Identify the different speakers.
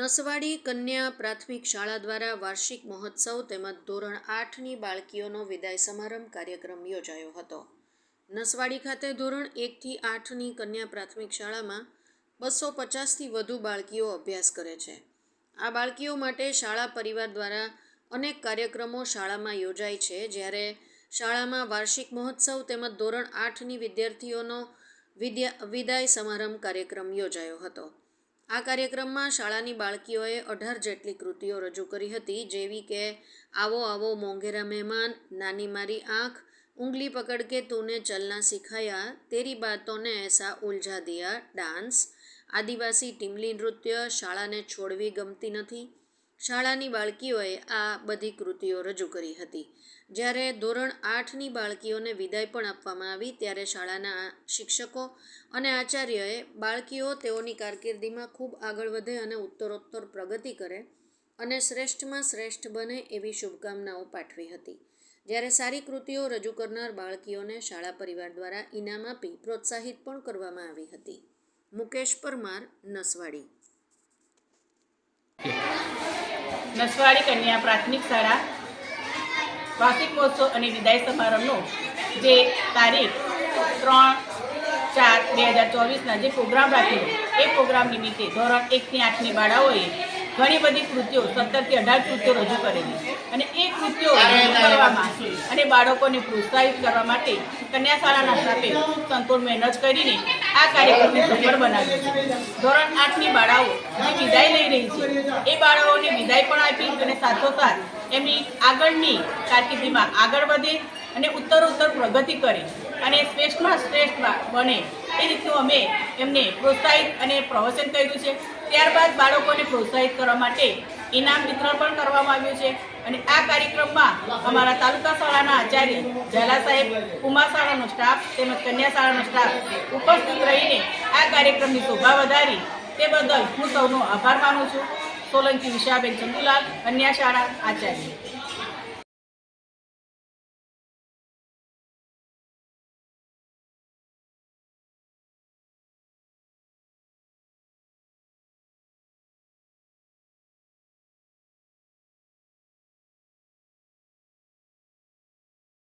Speaker 1: નસવાડી કન્યા પ્રાથમિક શાળા દ્વારા વાર્ષિક મહોત્સવ તેમજ ધોરણ આઠની બાળકીઓનો વિદાય સમારંભ કાર્યક્રમ યોજાયો હતો. નસવાડી ખાતે ધોરણ એકથી આઠની કન્યા પ્રાથમિક શાળામાં બસો પચાસથી વધુ બાળકીઓ અભ્યાસ કરે છે. આ બાળકીઓ માટે શાળા પરિવાર દ્વારા અનેક કાર્યક્રમો શાળામાં યોજાય છે, જ્યારે શાળામાં વાર્ષિક મહોત્સવ તેમજ ધોરણ આઠની વિદ્યાર્થીઓનો વિદ્યા, વિદાય સમારંભ કાર્યક્રમ યોજાયો હતો. આ કાર્યક્રમમાં શાળાની બાળકીઓએ અઢાર જેટલી કૃતિઓ રજૂ કરી હતી, જેવી કે, આવો આવો, મોંઘેરા મહેમાન, નાની મારી આંખ ઉંગલી પકડ કે તૂને ચલના સિખાયા તેરી બાતોને એસા ઉલઝા દિયા, ડાન્સ, આદિવાસી ટીમલી નૃત્ય, શાળાને છોડવી ગમતી નથી. શાળાની બાળકીઓએ આ બધી કૃતિઓ રજૂ કરી હતી. જ્યારે ધોરણ આઠની બાળકીઓને વિદાય પણ આપવામાં આવી, ત્યારે શાળાના શિક્ષકો અને આચાર્યએ બાળકીઓ તેઓની કારકિર્દીમાં ખૂબ આગળ વધે અને ઉત્તરોત્તર પ્રગતિ કરે અને શ્રેષ્ઠમાં શ્રેષ્ઠ બને એવી શુભકામનાઓ પાઠવી હતી. જ્યારે સારી કૃતિઓ રજૂ કરનાર બાળકીઓને શાળા પરિવાર દ્વારા ઇનામ આપી પ્રોત્સાહિત પણ કરવામાં આવી હતી. મુકેશ પરમાર, નસવાડી.
Speaker 2: નસવાડી કન્યા પ્રાથમિક શાળા, વાર્ષિક મહોત્સવ અને વિદાય સમારંભનો જે તારીખ ત્રણ ચાર બે હજાર ચોવીસના જે પ્રોગ્રામ રાખ્યો એ પ્રોગ્રામ નિમિત્તે ધોરણ એકથી આઠની બાળાઓએ ઘણી બધી કૃત્યો સત્તરથી અઢાર કૃત્યો રજૂ કરેલી. અને એ કૃત્યો કરવામાં અને બાળકોને પ્રોત્સાહિત કરવા માટે કન્યા શાળાના સાથે સંતોષ મહેનત કરીને આ કાર્યક્રમને સફળ બનાવ્યો છે. ધોરણ આઠની બાળાઓ જે વિદાય લઈ રહી છે, એ બાળાઓને વિદાય પણ આપી અને સાથોસાથ એમની આગળની કારકિર્દીમાં આગળ વધે અને ઉત્તરોત્તર પ્રગતિ કરે અને શ્રેષ્ઠમાં શ્રેષ્ઠ બને એ રીતનું અમે એમને પ્રોત્સાહિત અને પ્રવચન કર્યું છે. ત્યારબાદ બાળકોને પ્રોત્સાહિત કરવા માટે ઇનામ વિતરણ પણ કરવામાં આવ્યું છે. અને આ કાર્યક્રમમાં અમારા તાલુકા શાળાના આચાર્ય ઝાલા સાહેબ, ઉમા શાળાનો સ્ટાફ તેમજ કન્યા શાળાનો સ્ટાફ ઉપસ્થિત રહીને આ કાર્યક્રમની શોભા વધારી તે બદલ હું સૌનો આભાર માનું છું. સોલંકી વિશાબેન ચંદુલાલ, કન્યા શાળા આચાર્ય.